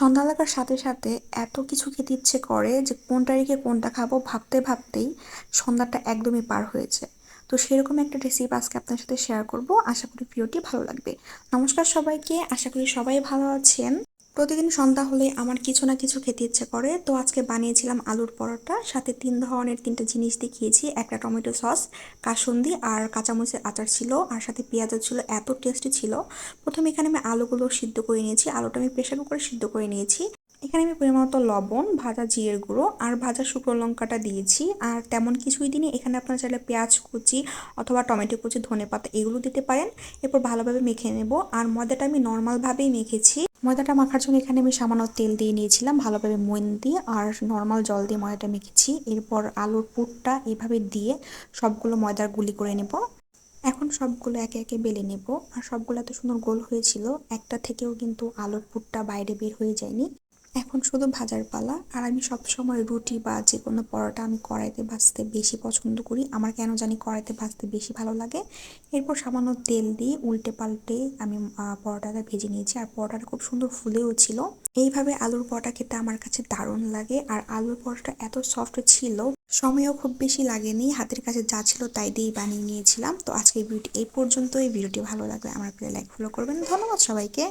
সন্ধ্যা লাগার সাথে সাথে এত কিছু খেতে ইচ্ছে করে যে কোনটা রেখে কোনটা খাব ভাবতে ভাবতেই সন্ধ্যাটা একদমই পার হয়েছে। তো সেরকম একটা রেসিপি আজকে আপনার সাথে শেয়ার করব। আশা করি ভিডিওটি ভালো লাগবে। নমস্কার সবাইকে। আশা করি সবাই ভালো আছেন। প্রতিদিন সন্ধ্যা হলে আমার কিছু না কিছু খেতে ইচ্ছে করে, তো আজকে বানিয়েছিলাম আলুর পরোটা, সাথে তিন ধরনের তিনটা জিনিস দেখিয়েছি, একটা টমেটো সস, কাসুন্দি আর কাঁচামরিচের আচার ছিল, আর সাথে পেঁয়াজও ছিল, এত টেস্টি ছিল। প্রথমে এখানে আমি আলুগুলো সিদ্ধ করে নিয়েছি, আলুটা আমি প্রেশার কুকারে সিদ্ধ করে নিয়েছি। এখানে আমি পরিমাণ মতো লবণ, ভাজা জিরের গুঁড়ো আর ভাজা শুকনো লঙ্কাটা দিয়েছি, আর তেমন কিছুই দিনই এখানে আপনারা চাইলে পেঁয়াজ কুচি অথবা টমেটো কুচি ধনে পাতা এগুলো দিতে পারেন। এরপর ভালোভাবে মেখে নেব, আর ময়দাটা আমি নর্মালভাবেই মেখেছি। ময়দাটা মাখার জন্য এখানে আমি সামান্য তেল দিয়ে নিয়েছিলাম, ভালোভাবে মইন দিয়ে আর নর্মাল জল দিয়ে ময়দাটা মেখেছি। এরপর আলুর পুরটা এভাবে দিয়ে সবগুলো ময়দার গুলি করে নেব। এখন সবগুলো একে একে বেলে নেব। আর সবগুলো এত সুন্দর গোল হয়েছিল, একটা থেকেও কিন্তু আলুর পুরটা বাইরে বের হয়ে যায়নি। এখন শুধু ভাজার পালা, আর আমি সব সময় রুটি বা যে কোনো পরোটা আমি কড়াইতে ভাজতে বেশি পছন্দ করি। আমার কেন জানি কড়াইতে ভাজতে বেশি ভালো লাগে। এরপর সামান্য তেল দিয়ে উল্টে পাল্টে আমি পরোটাটা ভেজে নিয়েছি। আর পরোটাটা খুব সুন্দর ফুলেও ছিল। এইভাবে আলুর পরোটা খেতে আমার কাছে দারুণ লাগে। আর আলুর পরোটা এত সফট ছিল, সময়ও খুব বেশি লাগেনি। হাতের কাছে যা ছিল তাই দিয়েই বানিয়ে নিয়েছিলাম। তো আজকে ভিডিওটি এই পর্যন্ত এই ভিডিওটি ভালো লাগলে আমার প্লে লাইক ফলো করবেন। ধন্যবাদ সবাইকে।